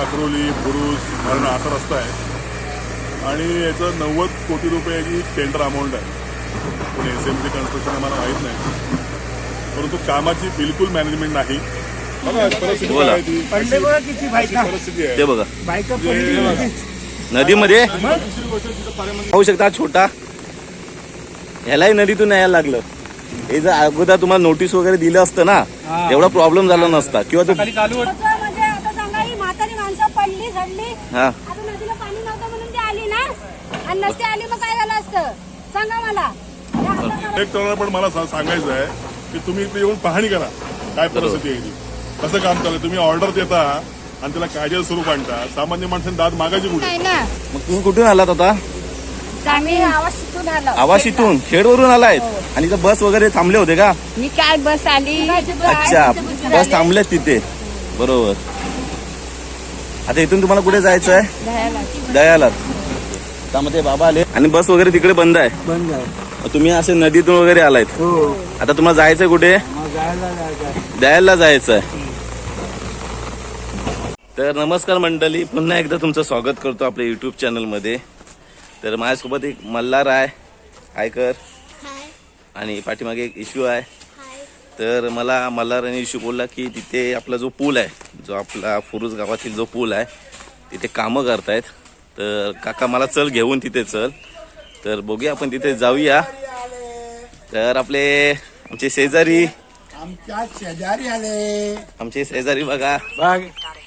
साकरोली बुरुज मरणा असा रस्ता आहे. आणि याचं नव्वद कोटी रुपयाची टेंडर अमाऊंट आहे. पण एस एम सी कन्स्ट्रक्शन आम्हाला माहीत नाही. परंतु कामाची बिलकुल मॅनेजमेंट नाही. परिस्थिती आहे लगेच. नदीमध्ये? पाहू शकता छोटा. ह्यालाही नदीतून यायला लागलं. हे जर अगोदर तुम्हाला नोटीस वगैरे दिलं असतं ना एवढा प्रॉब्लेम झाला नसता. किंवा तो म्हणजे ही म्हातारी माणसं पडली झडली. हा. आता नदीला पाणी नव्हतं म्हणून ती आली ना. आणि नसती आली मग काय झालं असतं? सांगा मला. या एक तरुणाला पण मला सा- सांगायचं आहे की तुम्ही इथे येऊन पाहणी करा. काय परिस्थिती आहे ती कसं काम चाललंय? तुम्ही ऑर्डर देता आणि त्याला कायद्याचं स्वरूप आणता. सामान्य माणसाने दाद मागायची कुठे? नाही ना. मग तुम्ही कुठून आलात आता? आम्ही आवाज शिकून आलो. आवाशीतून खेडवरून आलायत. आणि इथं बस वगैरे थांबले होते का? मी काय बस आली? अच्छा बस थांबलेत तिथे. बरोबर. आता इथून तुम्हाला कुठे जायचं आहे? दयालात त्यामध्ये बाबा आले. आणि बस वगैरे तिकडे बंद आहे. बंद आहे. तुम्ही असे नदीतून वगैरे आलायत. हो. आता तुम्हाला जायचंय कुठे? मग जायला जायचं जायचंय. तर नमस्कार मंडळी. पुन्हा एकदा तुमचं स्वागत करतो आपल्या युट्यूब चॅनलमध्ये तर माझ्यासोबत एक मल्हार आहे. आयकर आणि पाठीमागे एक इश्यू आहे. तर मला मल्हार आणि इश्यू बोलला की तिथे आपला जो पूल आहे जो आपला फुरुज गावातील जो पूल आहे तिथे कामं करतायत. तर काका मला चल घेऊन तिथे चल. तर बघूया आपण तिथे जाऊया. तर आपले आमचे शेजारी. आमच्या शेजारी आले. आमचे शेजारी बघा. बघ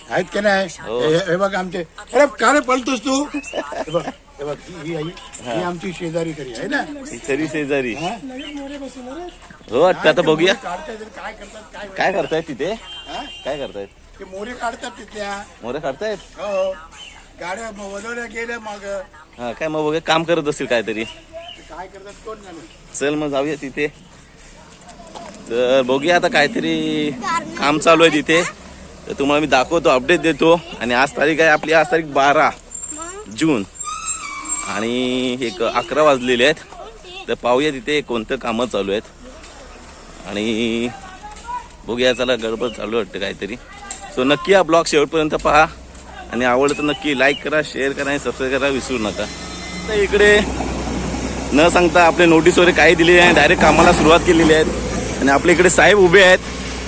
आहेत का नाही? हो. हे बघ आमचे. अरे का रे पळतोस तू? हे बघ. हे बघ ही- ही आई- ही आमची शेजारी आहे ना? शेजारी शेजारी. हा? हो आता बघूया. काय करतात काय काय करतायत तिथे? हा? काय करतायत? ते मोरे काढतात तिथल्या. मोरे काढतायत? हो. गाड्या वळवल्या गेल्या मग. हा काय मग बघूया काम करत असतील काहीतरी. काय करतात कोण जाणे? चल मग जाऊया तिथे. तर बघूया आता काहीतरी काम चालू आहे तिथे. तर तुम्हाला मी दाखवतो अपडेट देतो. आणि आज तारीख आहे आपली आज तारीख बारा जून. आणि एक अकरा वाजलेले आहेत. तर पाहूया तिथे कोणतं कामं चालू आहेत. आणि बघूया चला गडबड चालू वाटतं काहीतरी. सो नक्की हा ब्लॉग शेवटपर्यंत पहा. आणि आवडलं तर नक्की लाईक करा शेअर करा आणि सबस्क्राईब करा विसरू नका. तर इकडे न सांगता आपले नोटीस वगैरे काही दिलेली आहे डायरेक्ट कामाला सुरुवात केलेली आहेत. आणि आपल्या इकडे साहेब उभे आहेत.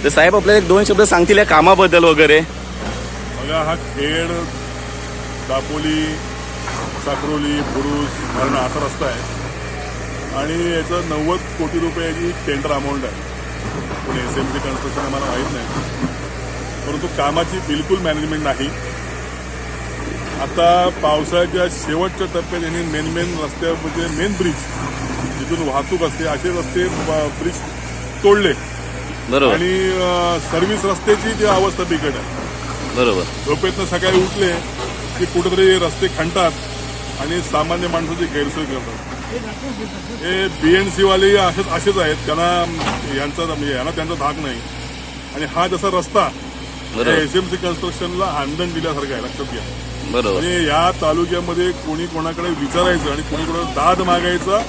तर साहेब आपल्याला एक दोन शब्द सांगतील या कामाबद्दल वगैरे. बघा हा खेड दापोली साकरोली बुरुज मरणा असा रस्ता आहे. आणि याचं नव्वद कोटी रुपयाची टेंडर अमाऊंट आहे. पण एस एम सी कन्स्ट्रक्शन आम्हाला माहीत नाही. परंतु कामाची बिलकुल मॅनेजमेंट नाही. आता पावसाळ्याच्या शेवटच्या टप्प्यात यांनी मेन मेन रस्त्या म्हणजे मेन ब्रिज जिथून वाहतूक असते असे रस्ते ब्रिज तोडले. बरोबर. आणि सर्व्हिस रस्त्याची जी अवस्था बिकट आहे. बरोबर. झोपेतनं सकाळी उठले की कुठेतरी रस्ते खणतात. आणि सामान्य माणसाची गैरसोय करतात. हे बीएनसी वाले असेच असेच आहेत. त्यांना यांचा म्हणजे यांना त्यांचा धाक नाही. आणि हा जसा रस्ता एस एम सी कन्स्ट्रक्शनला आंदण दिल्यासारखं आहे. लक्षात घ्या. म्हणजे या तालुक्यामध्ये कोणी कोणाकडे विचारायचं आणि कोणी कोणाला दाद मागायचा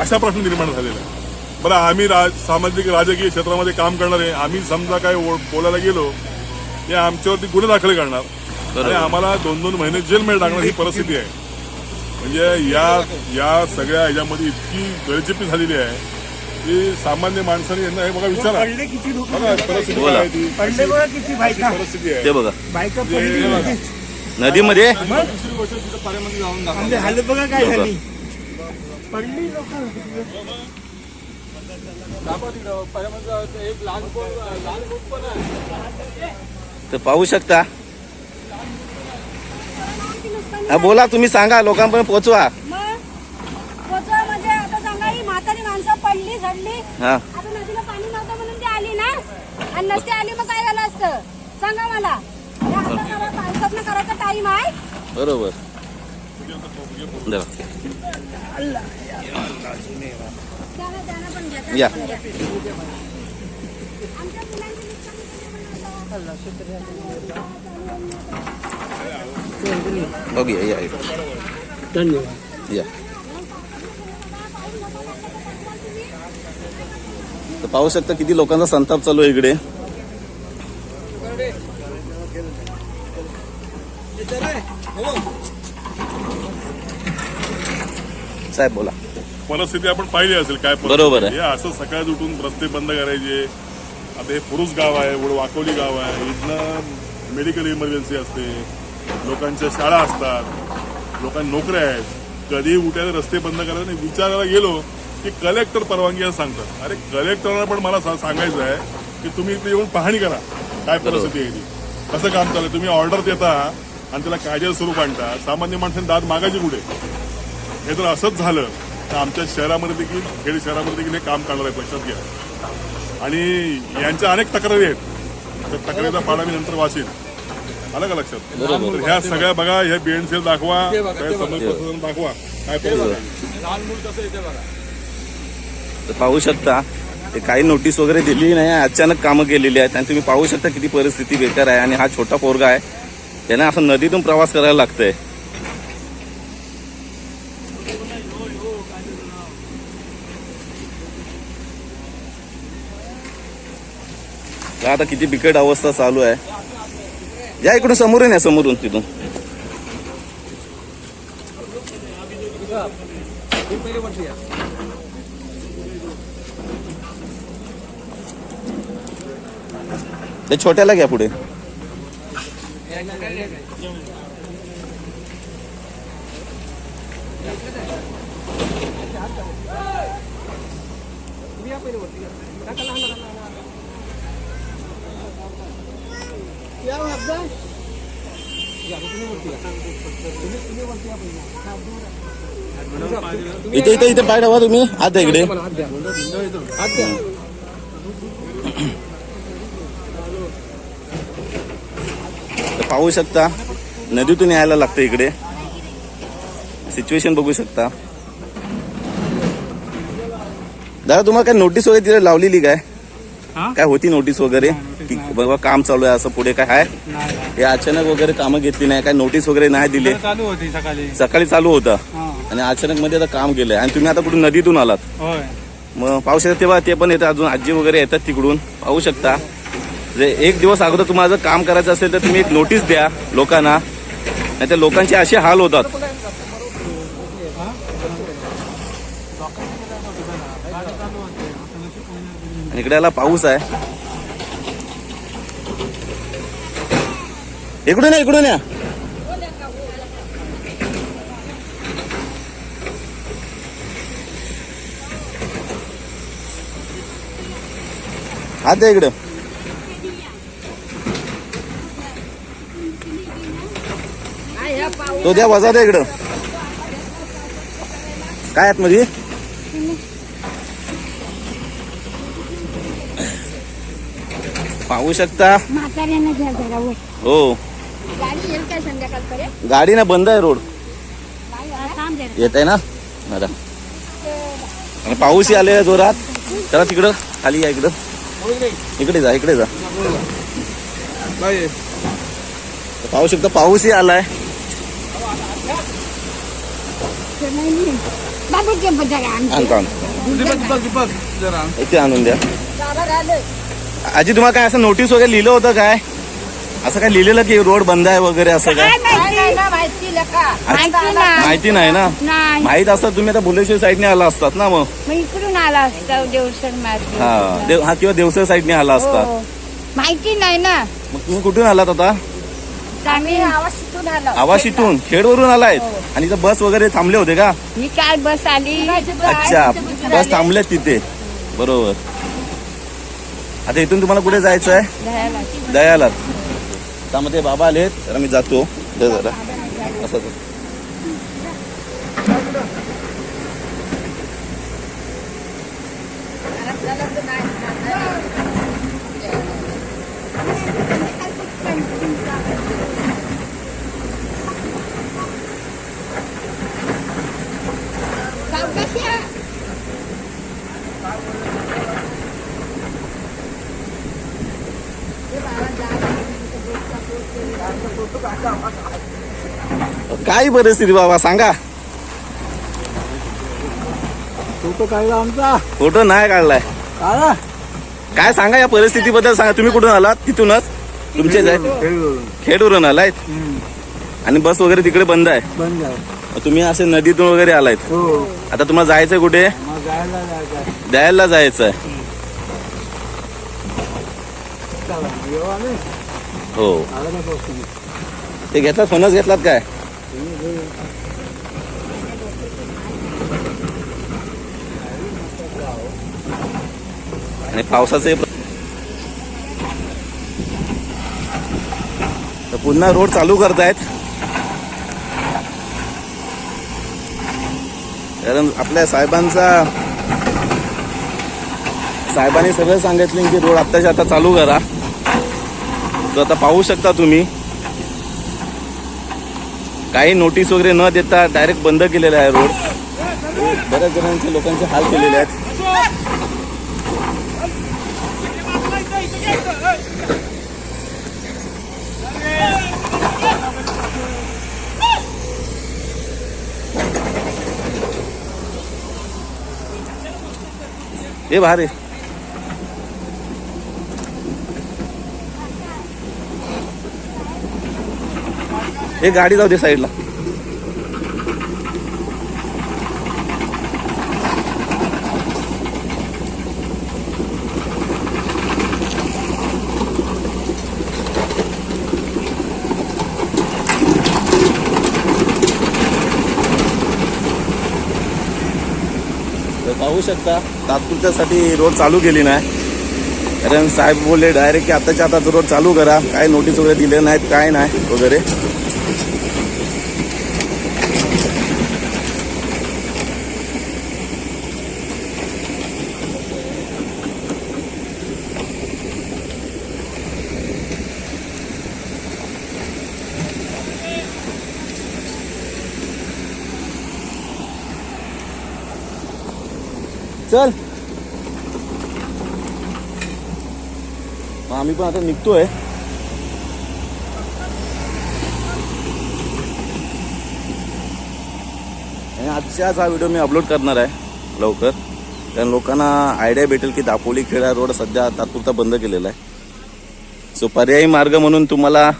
अशा प्रश्न निर्माण झालेला आहे बरं आम्ही राज सामाजिक राजकीय क्षेत्रामध्ये काम करणारे आम्ही समजा काय बोलायला गेलो हे आमच्यावरती गुन्हे दाखल करणार. आणि आम्हाला दोन दोन महिने जेलमध्ये टाकणार ही परिस्थिती आहे. म्हणजे या या सगळ्या ह्याच्यामध्ये इतकी गळचिपी झालेली आहे की सामान्य माणसाने यांना हे बघा विचारा. पडले किती लोक? बघा परिस्थिती ती? पडले बघा किती अशी बायका. परिस्थिती आहे. ते बघा. बायका पडली लगेच. नदीमध्ये? दुसरी गोष्ट तिथं पाण्यामध्ये जाऊन दाखवा. आमचे हालत बघा काय बघा. झाली. पडली लोक. तर पाहू शकता. हा बोला तुम्ही सांगा लोकांपर्यंत पोहोचवा. मग पोचवा म्हणजे आता सांगा ही म्हातारी माणसं पडली झडली. हा. आता नदीला पाणी नव्हतं म्हणून ती आली ना? आणि नसती आली मग काय झालं असतं? सांगा मला. या आता करा- पावसातनं करायचा टाइम आहे. बरोबर. पण घ्या, या. आमच्या मुलांची नुकसान बघूया या या. धन्यवाद. या. तर पाहू शकता किती लोकांचा संताप चालू आहे इकडे. साहेब बोला. परिस्थिती आपण पाहिली असेल काय बरोबर आहे. हे असं सकाळी उठून रस्ते बंद करायचे आता हे पुरुष गाव आहे एवढं वाकोली गाव आहे. इथनं मेडिकल इमर्जन्सी असते. लोकांच्या शाळा असतात. लोकांना नोकऱ्या आहेत. कधी उठायला रस्ते बंद करायला नाही. विचारायला गेलो की कलेक्टर परवानगी सांगतात. अरे कलेक्टरला पण मला सांगायचं आहे की तुम्ही इथे येऊन पाहणी करा. काय परिस्थिती आहे ती. कसं काम चालू आहे तुम्ही ऑर्डर देता आणि त्याला कायद्याचं स्वरूप आणता. सामान्य माणसाने दाद मागायची कुठे? हे जर असंच झालं. तर आमच्या शहरामध्ये देखील खेड शहरामध्ये देखील हे काम करणार आहे. लक्षात घ्या. आणि यांच्या अनेक तक्रारी आहेत. त्या तक्रारीचा पाडा मी नंतर वाचेन. आलं का लक्षात? तर ह्या सगळ्या बघा हे बीएनसीएल दाखवा समजपत्र दाखवा. काय. तर पाहू शकता ते काही नोटीस वगैरे दिली नाही अचानक कामं केलेली आहेत. आणि तुम्ही पाहू शकता किती परिस्थिती बेकार आहे. आणि हा छोटा पोरगा आहे. त्यांना असं नदीतून प्रवास करायला लागतंय. का आता किती बिकट अवस्था चालू आहे. या इकडून समोरून या समोरून तिथून. ते छोट्याला घ्या पुढे. इथे इथे इथे पाय ठेवा तुम्ही. आता इकडे. पाहू शकता नदीतून यायला लागतं इकडे. सिच्युएशन बघू शकता. दादा तुम्हाला काय नोटीस वगैरे तिथे लावलेली काय? हा? काय होती नोटीस वगैरे? की बाबा काम चालू आहे असं पुढे काय आहे? हे अचानक वगैरे कामं घेतली नाही काय नोटीस वगैरे नाही दिले. चालू होती सकाळी. सकाळी चालू होतं. आणि अचानक मध्ये आता काम केलंय आणि तुम्ही आता कुठून नदीतून आलात? मग पाहू शकता तेव्हा ते पण येतात अजून आजी वगैरे येतात तिकडून. पाहू शकता. जे एक दिवस अगोदर तुम्हाला जर काम करायचं असेल तर तुम्ही एक नोटीस द्या लोकांना. नाही तर लोकांचे असे हाल होतात. आणि इकडे याला पाऊस आहे. इकडून या इकडून या. द्या इकडं. तो द्या वजा द्या इकडं. काय आत मध्ये पाहू शकता? हो. गाडी येईल काय संध्याकाळपर्यंत? गाडी ना बंद आहे रोड. थांब जरा. येत आहे ना? दादा आणि पाऊस आले जोरात. चला तिकडं खाली या इकडं. इकडे जा इकडे जा. तर पाहू शकता पाऊसही आलाय. आणतो आणतो. इथे आणून द्या. आजी तुम्हाला काय असं नोटीस वगैरे लिहिलं होतं काय? असं काय लिहिलेलं की रोड बंद आहे वगैरे असं काय? माहिती? नाही माहिती नाही ना? नाही. माहीत असतं तुम्ही आता भुलेश्वर साईडने आला असतात ना मग? इकडून आला असता देवसर मार्ग. हा देव हा किंवा देवसर साईडने आला असता. हो. माहिती नाही ना. मग तुम्ही कुठून आलात आता? आम्ही आवाशीतून आलो. आवाशीतून खेडवरून आलायत. आणि इथं बस वगैरे थांबले होते का? ही काय बस आली. अच्छा बस थांबलेत तिथे. बरोबर. आता इथून तुम्हाला कुठे जायचं आहे दह्याला. त्यामध्ये बाबा आलेत तर मी जातो. दे जरा. असं. काय परिस्थिती बाबा सांगा. फोटो काढला आमचा. फोटो नाही काढलाय. काढा. काय सांगा या परिस्थितीबद्दल? सांगा तुम्ही कुठून आलात? तिथूनच? खेळून. खेडवरून आलायत हम्म. आणि बस वगैरे तिकडे बंद आहे. बंद आहे. मग तुम्ही असे नदीतून वगैरे आलायत. हो. आता तुम्हाला जायचंय कुठे. द्यायला जायचं हो? ते घेतलात फणस घेतलात काय? आणि पावसाचे पुन्हा रोड चालू करतायत. कारण आपल्या साहेबांचा साहेबांनी सगळं सांगितलं की रोड आत्ताच्या आता चालू करा. तो आता पाहू शकता तुम्ही. काही नोटीस वगैरे न देता डायरेक्ट बंद केलेला आहे रोड बऱ्याच जणांचे लोकांचे हाल केलेले आहेत. हे भारी हे गाडी जाऊ दे साईडला. तर पाहू शकता तात्पुरत्यासाठी रोड चालू केली नाही. कारण साहेब बोलले डायरेक्ट की आताच्या आता रोड चालू करा. काय नोटीस वगैरे दिले नाहीत काय नाही वगैरे. चल. आम्ही पण आता निघतोय. आणि आजच्याच हा व्हिडिओ मी अपलोड करणार आहे लवकर. कारण लोकांना आयडिया भेटेल की दापोली खेळा रोड सध्या तात्पुरता बंद केलेला आहे. सो पर्यायी मार्ग म्हणून तुम्हाला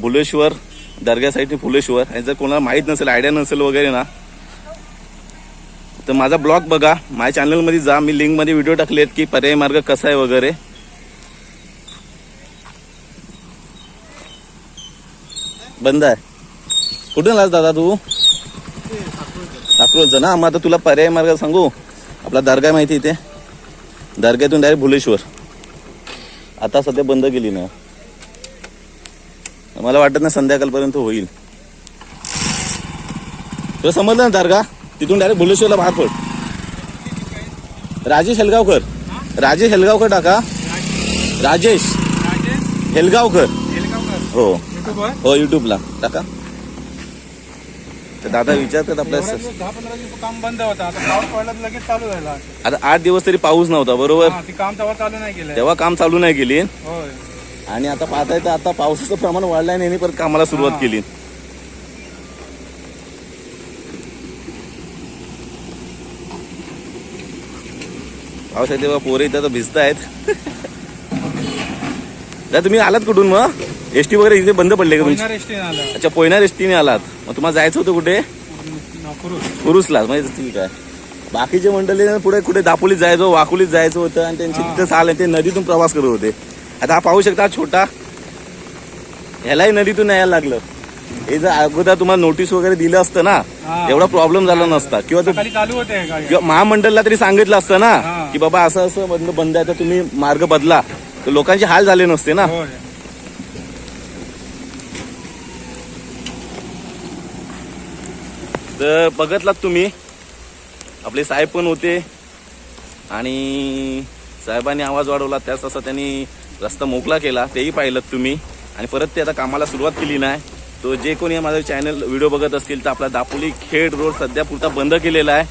भुलेश्वर दर्ग्यासाठी फुलेश्वर आणि जर कोणाला माहीत नसेल आयडिया नसेल वगैरे ना तर माझा ब्लॉग बघा. माझ्या चॅनलमध्ये जा. मी लिंकमध्ये व्हिडिओ टाकलेत की पर्याय मार्ग कसा आहे वगैरे. बंद आहे. कुठून आलास दादा तू? साखरोलचा ना? मग आता तुला पर्यायी मार्ग सांगू. आपला दर्गा माहिती इथे. दर्ग्यातून डायरेक्ट भुलेश्वर. आता सध्या बंद केली ना. मला वाटत ना संध्याकाळपर्यंत होईल. तुला समजलं ना दर्गा? तिथून डायरेक्ट भुलेश्वरला बाहेर पड. राजेश हेलगावकर. राजेश हेलगावकर टाका. राजेश हेलगावकर. हो. हो युट्यूबला टाका. तर दादा विचारतात आपल्या काम बंद होतं. आता पाऊस पडला तर लगेच चालू झाला. आता आठ दिवस तरी पाऊस नव्हता बरोबर? काम तेव्हा चालू नाही केलंय तेव्हा काम चालू नाही केली. आणि आता पाहताय तर आता पावसाचं प्रमाण वाढलंय आणि परत कामाला सुरुवात. केली. पाऊस आहे तेव्हा पोरे इथं भिजतायत दादा तुम्ही आलात कुठून मग? एसटी वगैरे इथे बंद पडले का तुमची? कोयना रेस्टी आलं. अच्छा पोयना एसटीने आलात. मग तुम्हाला जायचं होतं कुठे? कुरुसला. म्हणजे ठीक आहे बाकीचे मंडळी पुढे कुठे दापोलीत जायचो वाकुलीत जायचं होतं आणि त्यांची. तिथं चाल ते नदीतून प्रवास करत होते. आता हा पाहू शकता छोटा. ह्यालाही नदीतून यायला लागलं. हे जर अगोदर तुम्हाला नोटीस वगैरे दिलं असतं ना. एवढा प्रॉब्लेम झाला नसता. किंवा तो सकाळी चालू होते गाडी किंवा महामंडळला तरी सांगितलं असतं ना. की बाबा असं असं बंद बंद आहे तर तुम्ही मार्ग बदला. तर लोकांचे हाल झाले नसते ना. तर बघतलात तुम्ही आपले साहेब पण होते आणि साहेबांनी आवाज वाढवला त्याच तसा त्यांनी रस्ता मोकळा केला तेही पाहिलं तुम्ही. आणि परत ते आता कामाला सुरुवात केली नाही. तो जे कोणी माझं चॅनल व्हिडिओ बघत असतील तर आपला दापोली खेड रोड सध्या पुरता बंद केलेला आहे.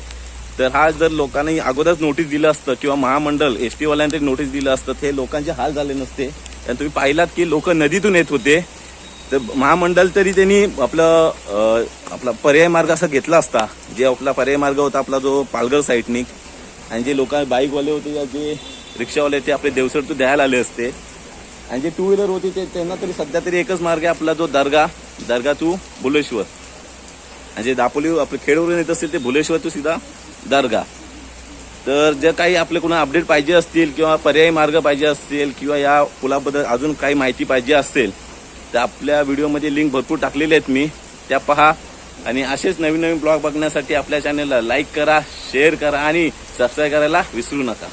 तर हा जर लोकांनी अगोदरच नोटीस दिलं असतं किंवा महामंडळ एस टीवाल्यांनी तरी नोटीस दिलं असतं ते लोकांचे हाल झाले नसते. आणि तुम्ही पाहिलात की लोक नदीतून येत होते. तर महामंडळ तरी त्यांनी आपलं आपला पर्याय मार्ग असा घेतला असता. जे आपला पर्याय मार्ग होता आपला जो पालघर साईडनी आणि जे लोक बाईकवाले होते या जे रिक्षावाले ते आपले देवसर तो द्यायला आले असते. आणि जे टू व्हीलर होती ते त्यांना तरी सध्या तरी एकच मार्ग आहे आपला जो दर्गा. दर्गा टू भुलेश्वर. आणि जे दापोली आपले खेडवरून येत असतील ते भुलेश्वर टू सीधा दर्गा. तर जे काही आपले कोणा अपडेट पाहिजे असतील किंवा पर्यायी मार्ग पाहिजे असतील किंवा या पुलाबद्दल अजून काही माहिती पाहिजे असेल तर आपल्या व्हिडिओमध्ये लिंक भरपूर टाकलेले आहेत मी. त्या पहा. आणि असेच नवीन नवीन ब्लॉग बघण्यासाठी आपल्या चॅनलला लाईक करा शेअर करा आणि सबस्क्राईब करायला विसरू नका.